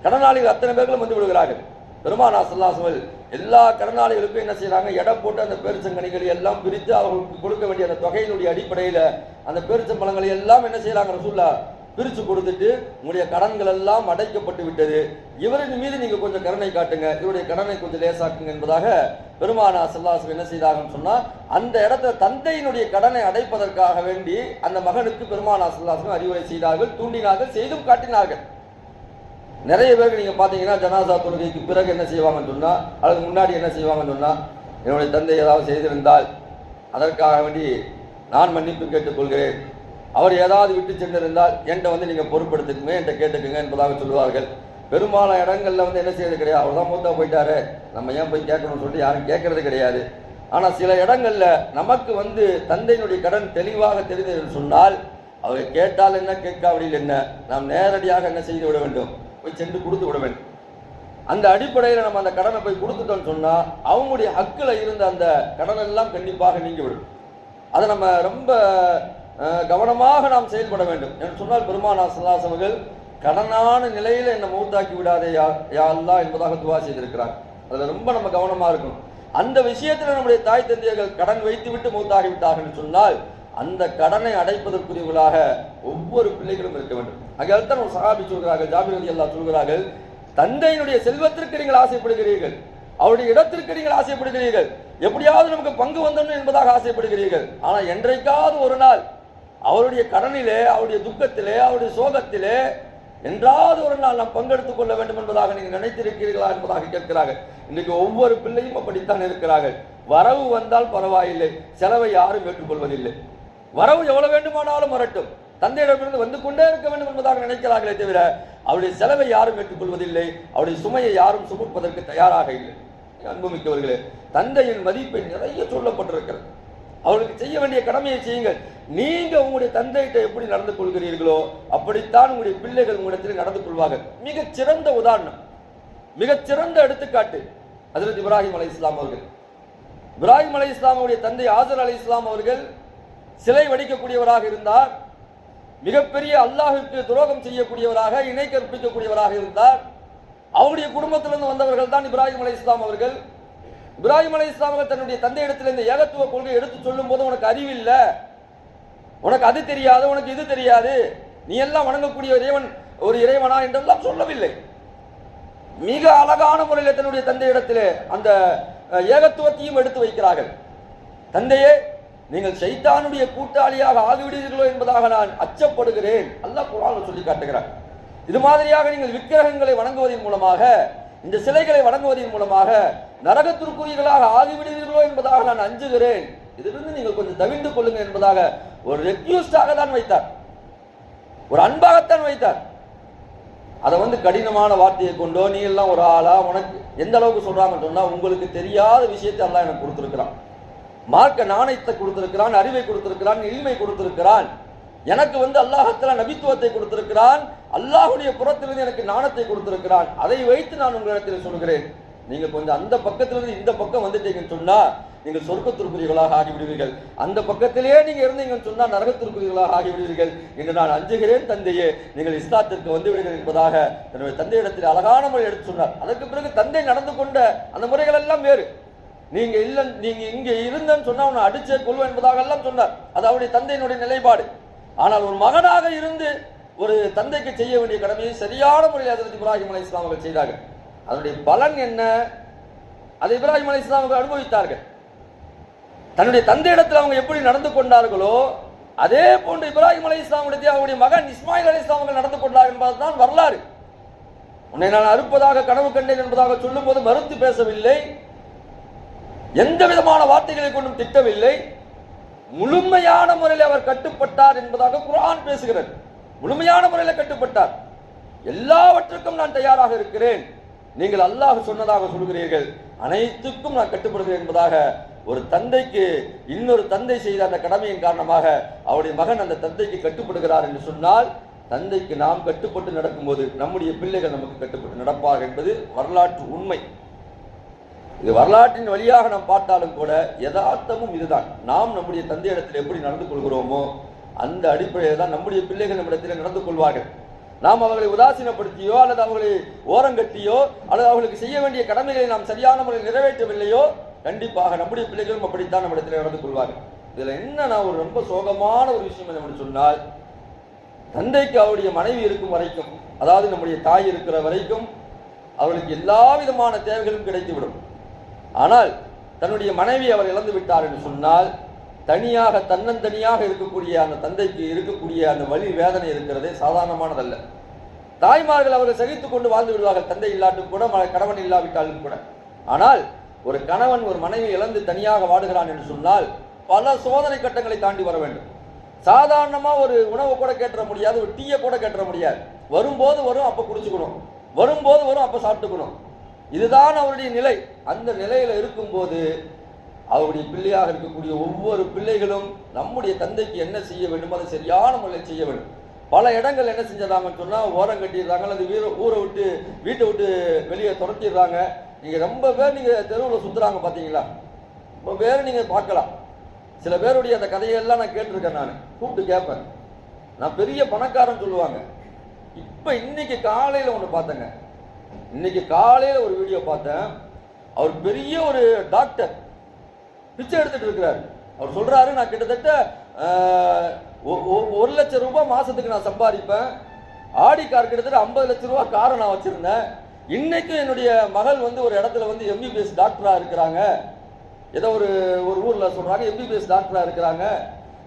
கடனாளிகள் அத்தனை பேர்களும் வந்து விடுகிறார்கள். பெருமானா சல்லாசுவல் எல்லா கடனாளிகளுக்கும் என்ன செய்கிறாங்க இடம் போட்டு அந்த பேரிச்சங்கனிகள் எல்லாம் பிரித்து அவர்களுக்கு கொடுக்க வேண்டிய அந்த தொகையினுடைய அடிப்படையில் அந்த பேரிச்சம்பழங்களை எல்லாம் என்ன செய்றாங்க ரசூல்லா பிரித்து கொடுத்துட்டு உங்களுடைய கடன்கள் எல்லாம் அடைக்கப்பட்டு விட்டது. இவரின் மீது நீங்க கொஞ்சம் கருணை காட்டுங்க. இவருடைய கடனை கொஞ்சம் லேசாக்குங்க என்பதாக பெருமானா சல்லாசம் என்ன செய்தாங்கன்னு சொன்னா அந்த இடத்துல தந்தையினுடைய கடனை அடைப்பதற்காக வேண்டி அந்த மகனுக்கு பெருமானா சல்லாசம் அறிவுரை செய்தார்கள் தூண்டினார்கள் செய்தும் காட்டினார்கள். நிறைய பேருக்கு நீங்கள் பார்த்தீங்கன்னா ஜனாசா தொழுகைக்கு பிறகு என்ன செய்வாங்கன்னு சொன்னால் அதுக்கு முன்னாடி என்ன செய்வாங்கன்னு சொன்னால் என்னுடைய தந்தை ஏதாவது செய்திருந்தால் அதற்காக வேண்டி நான் மன்னிப்பு கேட்டுக்கொள்கிறேன் அவர் ஏதாவது விட்டு சென்றிருந்தால் என்கிட்ட வந்து நீங்கள் பொறுப்படுத்துக்குமே என்கிட்ட கேட்டுக்குங்க என்பதாக சொல்லுவார்கள். பெரும்பாலான இடங்களில் வந்து என்ன செய்யறது கிடையாது. அவர் தான் மூத்தா போயிட்டாரு. நம்ம ஏன் போய் கேட்கணும்னு சொல்லிட்டு யாரும் கேட்கறது கிடையாது. ஆனால் சில இடங்களில் நமக்கு வந்து தந்தையினுடைய கடன் தெளிவாக தெரிந்தது என்று சொன்னால் அவர் கேட்டால் என்ன கேட்காவிடில் என்ன நாம் நேரடியாக என்ன செய்து விட வேண்டும்? போய் சென்று கொடுத்து விட வேண்டும். அந்த அடிப்படையில் நம்ம அந்த கடனை போய் கொடுத்துட்டோம்னு சொன்னால் அவங்களுடைய ஹக்கில் இருந்த அந்த கடன் எல்லாம் கண்டிப்பாக நீங்கிவிடும். அதை நம்ம ரொம்ப கவனமாக நாம் செயல்பட வேண்டும். என்று சொன்னால் பெருமானா சல்லாஸ் கடனான நிலையில் என்னை மூத்தாக்கி விடாதே யா யா அல்லா என்பதாக துவா செய்திருக்கிறார். அதில் ரொம்ப நம்ம கவனமாக இருக்கணும். அந்த விஷயத்தில் நம்முடைய தாய் தந்தையர்கள் கடன் வைத்து விட்டு மூத்தாகி விட்டார்கள் சொன்னால் அந்த கடனை அடைப்பதற்குரியவர்களாக ஒவ்வொரு பிள்ளைகளும் இருக்க வேண்டும். அங்கேதான் ஒரு சகாபி சொல்கிறார்கள் ஜாபிர் அலி அல்லா சொல்கிறார்கள் தந்தையினுடைய செல்வத்திற்கு நீங்கள் ஆசைப்படுகிறீர்கள் அவருடைய இடத்திற்கு நீங்கள் ஆசைப்படுகிறீர்கள் எப்படியாவது நமக்கு பங்கு வந்தணும் என்பதாக ஆசைப்படுகிறீர்கள். ஆனால் என்றைக்காவது ஒரு நாள் அவருடைய கடனிலே அவருடைய துக்கத்திலே அவருடைய சோகத்திலே என்றாவது ஒரு நாள் நாம் பங்கெடுத்துக் கொள்ள வேண்டும் என்பதாக நீங்கள் நினைத்திருக்கிறீர்களா என்பதாக கேட்கிறார்கள். இன்னைக்கு ஒவ்வொரு பிள்ளையும் அப்படித்தான் இருக்கிறார்கள். வரவு வந்தால் பரவாயில்லை செலவை யாரும் ஏற்றுக்கொள்வதில்லை. வரவு எவ்வளவு வேண்டுமானாலும் வரட்டும். தந்தையிடமிருந்து வந்து கொண்டே இருக்க வேண்டும் என்பதாக நினைக்கிறார்களே தவிர அவருடைய செலவை யாரும் ஏற்றுக்கொள்வதில்லை. அவருடைய சுமையை யாரும் சுமப்பதற்கு தயாராக இல்லை. அன்புமிக்கவர்களே தந்தையின் மதிப்பை நிறைய சொல்லப்பட்டிருக்கிறது. அவர்களுக்கு செய்ய வேண்டிய கடமையை செய்யுங்கள். நீங்க உங்களுடைய தந்தைகிட்ட எப்படி நடந்து கொள்கிறீர்களோ அப்படித்தான் உங்களுடைய பிள்ளைகள் உங்களிடத்தில் நடந்து கொள்வார்கள். மிகச் சிறந்த உதாரணம். மிகச் சிறந்த எடுத்துக்காட்டு. ஹஜரத் இப்ராஹிம் அலை இஸ்லாம் அவர்கள். இப்ராஹிம் அலை இஸ்லாமுடைய தந்தை ஆசர் அலை இஸ்லாம் அவர்கள் சிலை வடிக்கக்கூடியவராக இருந்தார். மிகப்பெரிய அல்லாஹுக்கு துரோகம் செய்யக்கூடியவராக இணை கற்பிக்கக்கூடியவராக இருந்தார். அவருடைய குடும்பத்திலிருந்து வந்தவர்கள் தான் இப்ராஹிம் அலி இஸ்லாம் அவர்கள். இப்ராஹிம் அலி இஸ்லாம் அவர்கள் தன்னுடைய தந்தையிடத்தில் இந்த ஏகத்துவ கொள்கை எடுத்து சொல்லும் போது உனக்கு அறிவில்லை உனக்கு அது தெரியாது உனக்கு இது தெரியாது. நீ எல்லாம் வணங்கக்கூடிய இறைவன் ஒரு இறைவனா? என்றெல்லாம் சொல்லவில்லை. மிக அழகான முறையில் தன்னுடைய தந்தையிடத்திலே அந்த ஏகத்துவத்தையும் எடுத்து வைக்கிறார்கள். தந்தையே நீங்கள் சைத்தானுடைய கூட்டாளியாக ஆகிவிடுவீர்களோ என்பதாக நான் அச்சப்படுகிறேன். அல்ல குரான் சொல்லி காட்டுகிறார் இது மாதிரியாக நீங்கள் விக்கிரகங்களை வணங்குவதன் மூலமாக இந்த சிலைகளை வணங்குவதன் மூலமாக நரகத்திற்குரியர்களாக ஆகிவிடுவீர்களோ என்பதாக நான் அஞ்சுகிறேன். இதிலிருந்து நீங்கள் கொஞ்சம் தவிர்ந்து கொள்ளுங்கள் என்பதாக ஒரு ரெக்யூஸ்டாக தான் வைத்தார். ஒரு அன்பாகத்தான் வைத்தார். அதை வந்து கடினமான வார்த்தையை கொண்டோ நீ எல்லாம் ஒரு ஆளா உனக்கு எந்த அளவுக்கு சொல்றாங்கன்னு சொன்னா உங்களுக்கு தெரியாத விஷயத்தை எல்லாம் எனக்கு கொடுத்துருக்குறான். மார்க்க நாணயத்தை கொடுத்திருக்கிறான் அறிவை கொடுத்திருக்கிறான் எளிமை கொடுத்திருக்கிறான். எனக்கு வந்து அல்லாஹத்தில் நபித்துவத்தை கொடுத்திருக்கிறான். அல்லாஹ்வுடைய புறத்திலிருந்து எனக்கு நாணத்தை கொடுத்திருக்கிறான். அதை வைத்து நான் உங்களிடத்தில் சொல்கிறேன். நீங்க கொஞ்சம் அந்த பக்கத்திலிருந்து இந்த பக்கம் வந்துட்டீங்கன்னு சொன்னா நீங்கள் சொர்க்கத்திற்குரியவர்களாக ஆகிவிடுவீர்கள். அந்த பக்கத்திலேயே நீங்க இருந்தீங்கன்னு சொன்னா நரகத்திற்குரியவர்களாக ஆகிவிடுவீர்கள் என்று நான் அஞ்சுகிறேன் தந்தையே. நீங்கள் இஸ்லாத்திற்கு வந்து விடுங்கள் என்பதாக தன்னுடைய தந்தையிடத்தில் அழகான முறை எடுத்து சொன்னார். அதற்கு பிறகு தந்தை நடந்து கொண்ட அந்த முறைகள் எல்லாம் வேறு. நீங்க இல்ல நீங்க இங்க இருந்தன்னு சொன்னா உன்னை அடிச்சே கொள்வேன் என்பதாக எல்லாம் சொன்னார். அது அவருடைய தந்தையினுடைய நிலைப்பாடு. ஆனால் ஒரு மகனாக இருந்து ஒரு தந்தைக்கு செய்ய வேண்டிய கடமையை சரியான முறையில் ஹஜரத் இப்ராஹிம் அலி இஸ்லாம் அவர்கள் செய்தார்கள். அதனுடைய பலன் என்ன? அதை இப்ராஹிம் அலி இஸ்லாம் அவர்கள் அனுபவித்தார்கள். தன்னுடைய தந்தையிடத்தில் அவங்க எப்படி நடந்து கொண்டார்களோ அதே போன்று இப்ராஹிம் அலி இஸ்லாமுடைய அவருடைய மகன் இஸ்மாயில் அலி இஸ்லாம் அவர்கள் நடந்து கொண்டார் என்பதுதான் வரலாறு. உன்னை நான் அறுப்பதாக கனவு கண்டேன் என்பதாக சொல்லும் போது மறுத்து பேசவில்லை. எந்த விதமான வார்த்தைகளை கொண்டும் திட்டவில்லை. முழுமையான முறையில் அவர் கட்டுப்பட்டார் என்பதாக குரான் பேசுகிறது. முழுமையான முறையில் கட்டுப்பட்டார். எல்லாவற்றுக்கும் நான் தயாராக இருக்கிறேன். நீங்கள் அல்லாஹ் சொன்னதாக சொல்கிறீர்கள். அனைத்துக்கும் நான் கட்டுப்படுகிறேன் என்பதாக ஒரு தந்தைக்கு இன்னொரு தந்தை செய்த அந்த கடமையின் காரணமாக அவருடைய மகன் அந்த தந்தைக்கு கட்டுப்படுகிறார் என்று சொன்னால் தந்தைக்கு நாம் கட்டுப்பட்டு நடக்கும்போது நம்முடைய பிள்ளைகள் நமக்கு கட்டுப்பட்டு நடப்பார்கள் என்பது வரலாற்று உண்மை. இது வரலாற்றின் வழியாக நாம் பார்த்தாலும் கூட யதார்த்தமும் இதுதான். நாம் நம்முடைய தந்தையிடத்தில் எப்படி நடந்து கொள்கிறோமோ அந்த அடிப்படையில் தான் நம்முடைய பிள்ளைகள் நம்மிடத்தில் நடந்து கொள்வார்கள். நாம் அவர்களை உதாசீனப்படுத்தியோ அல்லது அவர்களை ஓரங்கட்டியோ அல்லது அவர்களுக்கு செய்ய வேண்டிய கடமைகளை நாம் சரியான முறையில் நிறைவேற்றவில்லையோ கண்டிப்பாக நம்முடைய பிள்ளைகளும் அப்படித்தான் நம்மிடத்தில் நடந்து கொள்வார்கள். இதில் என்ன நான் ஒரு ரொம்ப சோகமான ஒரு விஷயம் என்ன சொன்னால் தந்தைக்கு அவருடைய மனைவி இருக்கும் வரைக்கும் அதாவது நம்முடைய தாய் இருக்கிற வரைக்கும் அவர்களுக்கு எல்லா விதமான தேவைகளும் கிடைத்துவிடும். ஆனால் தன்னுடைய மனைவி அவர் இழந்து விட்டார் என்று சொன்னால் தனியாக தன்னந்தனியாக இருக்கக்கூடிய அந்த தந்தைக்கு இருக்கக்கூடிய அந்த வலி வேதனை இருக்கிறதே சாதாரணமானதல்ல. தாய்மார்கள் அவர்கள் சகித்து கொண்டு வாழ்ந்து விடுவார்கள் தந்தை இல்லாட்டும் கூட ம- கணவன் இல்லாவிட்டாலும் கூட. ஆனால் ஒரு கணவன் ஒரு மனைவி இழந்து தனியாக வாடுகிறான் என்று சொன்னால் பல சோதனை கட்டங்களை தாண்டி வர வேண்டும். சாதாரணமாக ஒரு உணவை கூட கேட்டுற முடியாது ஒரு டீயை கூட கேட்டுற முடியாது. வரும்போது வரும் அப்போ குடிச்சுக்கணும். வரும்போது வரும் அப்போ சாப்பிட்டுக்கணும். இதுதான் அவருடைய நிலை. அந்த நிலையில் இருக்கும்போது அவருடைய பிள்ளையாக இருக்கக்கூடிய ஒவ்வொரு பிள்ளைகளும் நம்முடைய தந்தைக்கு என்ன செய்ய வேண்டும் அதை சரியான முறையில் செய்ய வேண்டும். பல இடங்கள் என்ன செஞ்சிடறாங்கன்னு சொன்னால் ஓரம் கட்டிடுறாங்க அல்லது வீர ஊரை விட்டு வீட்டை விட்டு வெளியே துரத்திடுறாங்க. நீங்கள் ரொம்ப பேர் நீங்கள் தெருவில் சுற்றுறாங்க பார்த்தீங்களா ரொம்ப பேர் நீங்கள் பார்க்கலாம். சில பேருடைய அந்த கதையெல்லாம் நான் கேட்டிருக்கேன் நான். கூப்பிட்டு கேட்பேன். நான் பெரிய பணக்காரன் சொல்லுவாங்க. இப்போ இன்னைக்கு காலையில் ஒன்று பார்த்தேங்க. இன்னைக்கு காலையில் ஒரு வீடியோ பார்த்தேன். அவர் பெரிய ஒரு டாக்டர் பிச்சை எடுத்துட்டு இருக்கிறார். அவர் சொல்றாரு நான் கிட்டத்தட்ட ஒ- ஒ- ஒரு லட்சம் ரூபாய் மாசத்துக்கு நான் சம்பாதிப்பேன். ஆடி கார் கிட்டத்தட்ட ஐம்பது லட்சம் ரூபாய் காரை நான் வச்சிருந்தேன். இன்னைக்கும் என்னுடைய மகள் வந்து ஒரு இடத்துல வந்து எம்பிபிஎஸ் டாக்டரா இருக்கிறாங்க. ஏதோ ஒரு ஒரு ஊர்ல சொல்றாங்க எம்பிபிஎஸ் டாக்டரா இருக்கிறாங்க.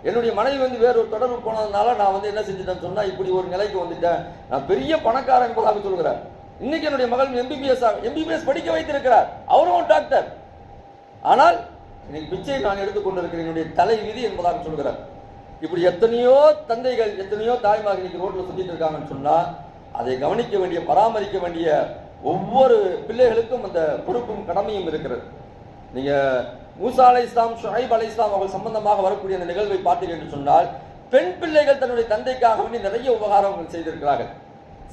என்னுடைய மனைவி வந்து வேற ஒரு தொடர்பு போனதுனால நான் வந்து என்ன செஞ்சுட்டேன்னு சொன்னா இப்படி ஒரு நிலைக்கு வந்துட்டேன். நான் பெரிய பணக்காரன் என்பதாக சொல்கிறேன் இன்னைக்கு என்னுடைய மகள் எம்பிபிஎஸ் எம்பிபிஎஸ் படிக்க வைத்திருக்கிறார். அவரும் டாக்டர் ஆனால் இன்னைக்கு பிச்சை நான் எடுத்துக்கொண்டிருக்கிறேன் என்னுடைய தலை விதி என்பதாக சொல்கிறார். இப்படி எத்தனையோ தந்தைகள் எத்தனையோ தாய்மார்கள் இன்னைக்கு ரோட்ல சுத்திட்டு இருக்காங்கன்னு சொன்னா அதை கவனிக்க வேண்டிய பராமரிக்க வேண்டிய ஒவ்வொரு பிள்ளைகளுக்கும் அந்த பொறுப்பும் கடமையும் இருக்கிறது. நீங்க மூசா அலை இஸ்லாம் ஷுஹைப் அலை இஸ்லாம் அவர்கள் சம்பந்தமாக வரக்கூடிய அந்த நிகழ்வை பார்த்தீர்கள் என்று சொன்னால் பெண் பிள்ளைகள் தன்னுடைய தந்தைக்காக வேண்டி நிறைய உபகாரங்கள் செய்திருக்கிறார்கள்.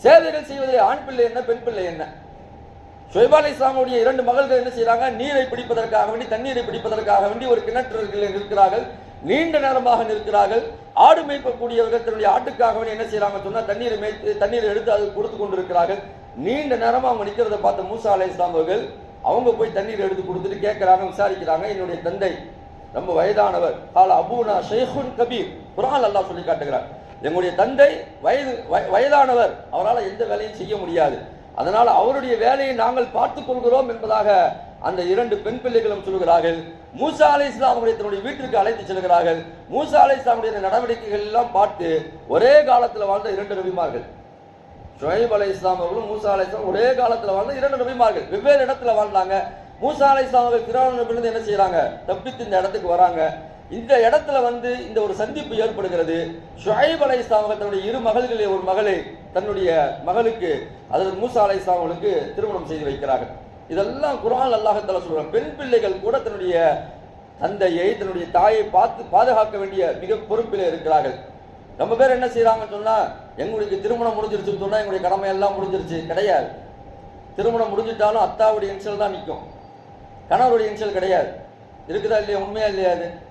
சேவைகள் செய்வதில் ஆண் பிள்ளை என்ன பெண் பிள்ளை என்ன? ஷுவைப் அலை இஸ்லாமுடைய இரண்டு மகள்கள் என்ன செய்றாங்க? நீரை பிடிப்பதற்காக வேண்டி தண்ணீரை பிடிப்பதற்காக வேண்டி ஒரு கிணற்றில் நிற்கிறார்கள். நீண்ட நேரமாக நிற்கிறார்கள். ஆடு மேய்ப்பக்கூடியவர்கள் தன்னுடைய ஆட்டுக்காக வேண்டி என்ன செய்றாங்க சொன்னா தண்ணீரை மேய்த்து தண்ணீரை எடுத்து அது கொடுத்து கொண்டிருக்கிறார்கள். நீண்ட நேரமா அவங்க நிற்கிறத பார்த்த மூசா அலை இஸ்லாம் அவர்கள் அவங்க போய் தண்ணீர் எடுத்து கொடுத்துட்டு கேட்கறாங்க விசாரிக்கிறாங்க. என்னுடைய தந்தை ரொம்ப வயதானவர். கால அபூனா ஷேகுன் கபீர். குரான் அல்லாஹ் சொல்லி காட்டுகிறார். எங்களுடைய தந்தை வயது வய- வயதானவர். அவரால் எந்த வேலையும் செய்ய முடியாது. அதனால் அவருடைய வேலையை நாங்கள் பார்த்துக் கொள்கிறோம் என்பதாக அந்த இரண்டு பெண் பிள்ளைகளும் சொல்கிறார்கள் மூசா அலை இஸ்லாம் தன்னுடைய வீட்டிற்கு அழைத்து செல்கிறார்கள். மூசா அலை இஸ்லாமுடைய நடவடிக்கைகள் எல்லாம் பார்த்து ஒரே காலத்தில் வாழ்ந்த இரண்டு நபிமார்கள். ஷொஹைப் அலை இஸ்லாம் அவர்களும் மூசா அலை இஸ்லாம் ஒரே காலத்தில் வாழ்ந்த இரண்டு நபிமார்கள். வெவ்வேறு இடத்துல வாழ்ந்தாங்க. மூசா அலை இஸ்லாம் அவர்கள் என்ன செய்கிறாங்க தப்பித்து இந்த இடத்துக்கு வராங்க. இந்த இடத்துல வந்து இந்த ஒரு சந்திப்பு ஏற்படுகிறது. ஷுஹைப் அலை இஸ்லாமர்கள் தன்னுடைய இரு மகள்களில் ஒரு மகளை தன்னுடைய மகளுக்கு அதாவது மூசா அலை இஸ்லாமர்களுக்கு திருமணம் செய்து வைக்கிறார்கள். இதெல்லாம் குரான் அல்லாஹத்தால சொல்றான். பெண் பிள்ளைகள் கூட தன்னுடைய தந்தையை தன்னுடைய தாயை பார்த்து பாதுகாக்க வேண்டிய மிக பொறுப்பில் இருக்கிறார்கள். நம்ம பேர் என்ன செய்கிறாங்கன்னு சொன்னா எங்களுக்கு திருமணம் முடிஞ்சிருச்சுன்னு சொன்னா எங்களுடைய கடமை எல்லாம் முடிஞ்சிருச்சு. கிடையாது. திருமணம் முடிஞ்சிட்டாலும் அத்தாவுடைய இன்சல் தான் நிற்கும் கணவருடைய இன்சல் கிடையாது. இருக்குதா இல்லையா? உண்மையா இல்லையா அது?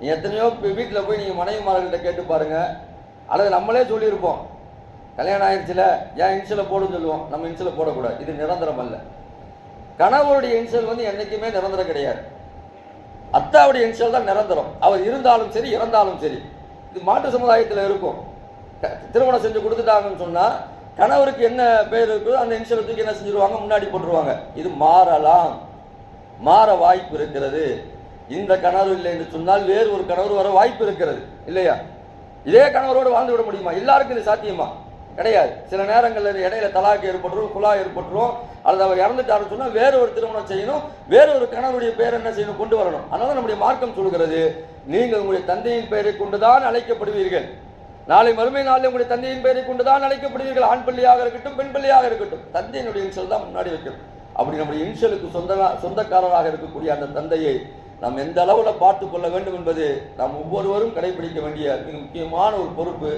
எத்தனையோ வீட்டில் போய் நீங்கள் மனைவிமார்கள்ட்ட கேட்டு பாருங்கள் அல்லது நம்மளே சொல்லியிருப்போம். கல்யாணம் ஆயிடுச்சுல ஏன் இன்சில் போடுன்னு சொல்லுவோம். நம்ம இன்சில் போடக்கூடாது. இது நிரந்தரம் அல்ல. கணவருடைய இன்சல் வந்து என்றைக்குமே நிரந்தரம் கிடையாது. அத்தாவுடைய இன்சல் தான் நிரந்தரம். அவர் இருந்தாலும் சரி இறந்தாலும் சரி. இது மாற்று சமுதாயத்தில் இருக்கும். திருமணம் செஞ்சு கொடுத்துட்டாங்கன்னு சொன்னால் கணவருக்கு என்ன பேர் இருக்குதோ அந்த இன்சலை தூக்கி என்ன செஞ்சுருவாங்க? முன்னாடி போட்டுருவாங்க. இது மாறலாம். மாற வாய்ப்பு இருக்கிறது. இந்த கணவர் இல்லை என்று சொன்னால் வேறு ஒரு கணவர் வர வாய்ப்பு இருக்கிறது இல்லையா? இதே கணவரோடு வாழ்ந்து விட முடியுமா? எல்லாருக்கும் இது சாத்தியமா? கிடையாது. சில நேரங்களில் இடையில தலாக்கு ஏற்பட்டுரும் குழா ஏற்பட்டுரும் அல்லது அவர் இறந்துட்டாருன்னு சொன்னால் வேறு ஒரு திருமணம் செய்யணும் வேறு ஒரு கணவருடைய பேர் என்ன செய்யணும் கொண்டு வரணும். அதனால நம்முடைய மார்க்கம் சொல்கிறது நீங்கள் உங்களுடைய தந்தையின் பெயரை கொண்டுதான் அழைக்கப்படுவீர்கள். நாளை மறுமை நாளில் உங்களுடைய தந்தையின் பெயரை கொண்டுதான் அழைக்கப்படுவீர்கள். ஆண் பள்ளியாக இருக்கட்டும் பெண் பள்ளியாக இருக்கட்டும். தந்தையினுடைய இன்சல் தான் முன்னாடி வைக்கணும். அப்படி நம்முடைய இன்சலுக்கு சொந்த சொந்தக்காரராக இருக்கக்கூடிய அந்த தந்தையை நாம் எந்த அளவில் பார்த்து கொள்ள வேண்டும் என்பது நாம் ஒவ்வொருவரும் கடைபிடிக்க வேண்டிய மிக முக்கியமான ஒரு பொறுப்பு.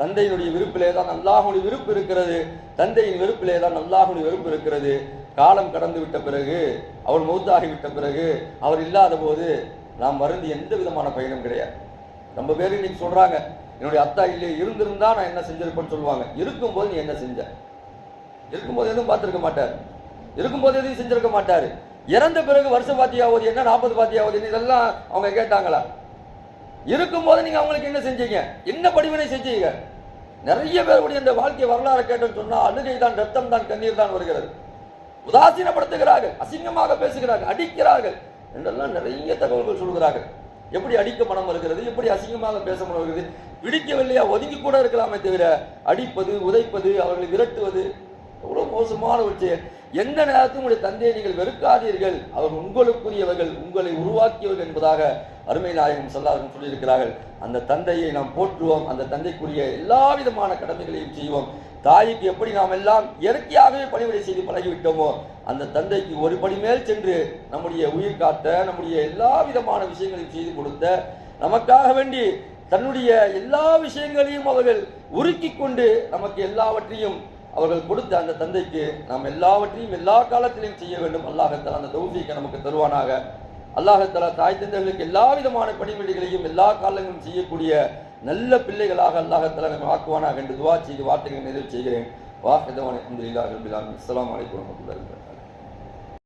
தந்தையினுடைய விருப்பிலே தான் அல்லாஹுடைய விருப்பு இருக்கிறது. தந்தையின் வெறுப்பிலே தான் அல்லாஹுடைய விருப்பு இருக்கிறது. காலம் கடந்து விட்ட பிறகு அவர் மூத்தாகிவிட்ட பிறகு அவர் இல்லாத போது நாம் மருந்து எந்த விதமான பயனும் கிடையாது. ரொம்ப பேர் இன்னைக்கு சொல்கிறாங்க என்னுடைய அத்தா இல்லையே இருந்திருந்தா நான் என்ன செஞ்சிருப்பேன்னு சொல்லுவாங்க. இருக்கும்போது நீ என்ன செஞ்ச? இருக்கும்போது எதுவும் பார்த்துருக்க மாட்டார். இருக்கும்போது எதையும் செஞ்சிருக்க மாட்டார். இறந்த பிறகு வருஷ பாத்தியாவது என்ன நாற்பது பாத்தியாவது என்ன இதெல்லாம் அவங்க கேட்டாங்களா? இருக்கும்போது நீங்க அவங்களுக்கு என்ன செஞ்சீங்க? என்ன படிவினை செஞ்சீங்க? நிறைய பேருடைய இந்த வாழ்க்கை வரலாறு கேட்டோம்னு சொன்னா அழுகை தான் ரத்தம் தான் கண்ணீர் தான் வருகிறது. உதாசீனப்படுத்துகிறார்கள் அசிங்கமாக பேசுகிறார்கள் அடிக்கிறார்கள் என்றெல்லாம் நிறைய தகவல்கள் சொல்கிறார்கள். எப்படி அடிக்க மனம் வருகிறது எப்படி அசிங்கமாக பேச மனம் வருகிறது பிடிக்கவில்லையா ஒதுங்கி கூட இருக்கலாமே தவிர அடிப்பது உதைப்பது அவர்களை விரட்டுவது எவ்வளவு மோசமான ஒரு செயல். எந்த நேரத்தும் உங்களுடைய தந்தையை நீங்கள் வெறுக்காதீர்கள். அவர் உங்களுக்குரியவர்கள் உங்களை உருவாக்கியவர்கள் என்பதாக அருமை நாயகம் சொல்லார்கள் சொல்லியிருக்கிறார்கள். அந்த தந்தையை நாம் போற்றுவோம். அந்த தந்தைக்குரிய எல்லா விதமான கடமைகளையும் செய்வோம். தாய்க்கு எப்படி நாம் எல்லாம் இயற்கையாகவே பணிவிடை செய்து பழகிவிட்டோமோ அந்த தந்தைக்கு ஒரு படி மேல் சென்று நம்முடைய உயிர் காத்த நம்முடைய எல்லா விதமான விஷயங்களையும் செய்து கொடுத்த நமக்காக வேண்டி தன்னுடைய எல்லா விஷயங்களையும் அவர்கள் உருக்கி கொண்டு நமக்கு எல்லாவற்றையும் அவர்கள் கொடுத்த அந்த தந்தைக்கு நாம் எல்லாவற்றையும் எல்லா காலத்திலையும் செய்ய வேண்டும். அல்லாஹத்தால் அந்த தௌசியை நமக்கு தருவானாக. அல்லாஹத்தாலா தாய் தந்தைகளுக்கு எல்லா விதமான பணிவிடைகளையும் எல்லா காலங்களிலும் செய்யக்கூடிய நல்ல பிள்ளைகளாக அல்லாஹத்தாலா நம்ம ஆக்குவானாக என்று துவா செய்து வார்த்தைகளை நிறைவு செய்கிறேன். வாஹிதவான் அஹமதுல்லாஹ் ரபில் ஆலமீன். அஸ்ஸலாமு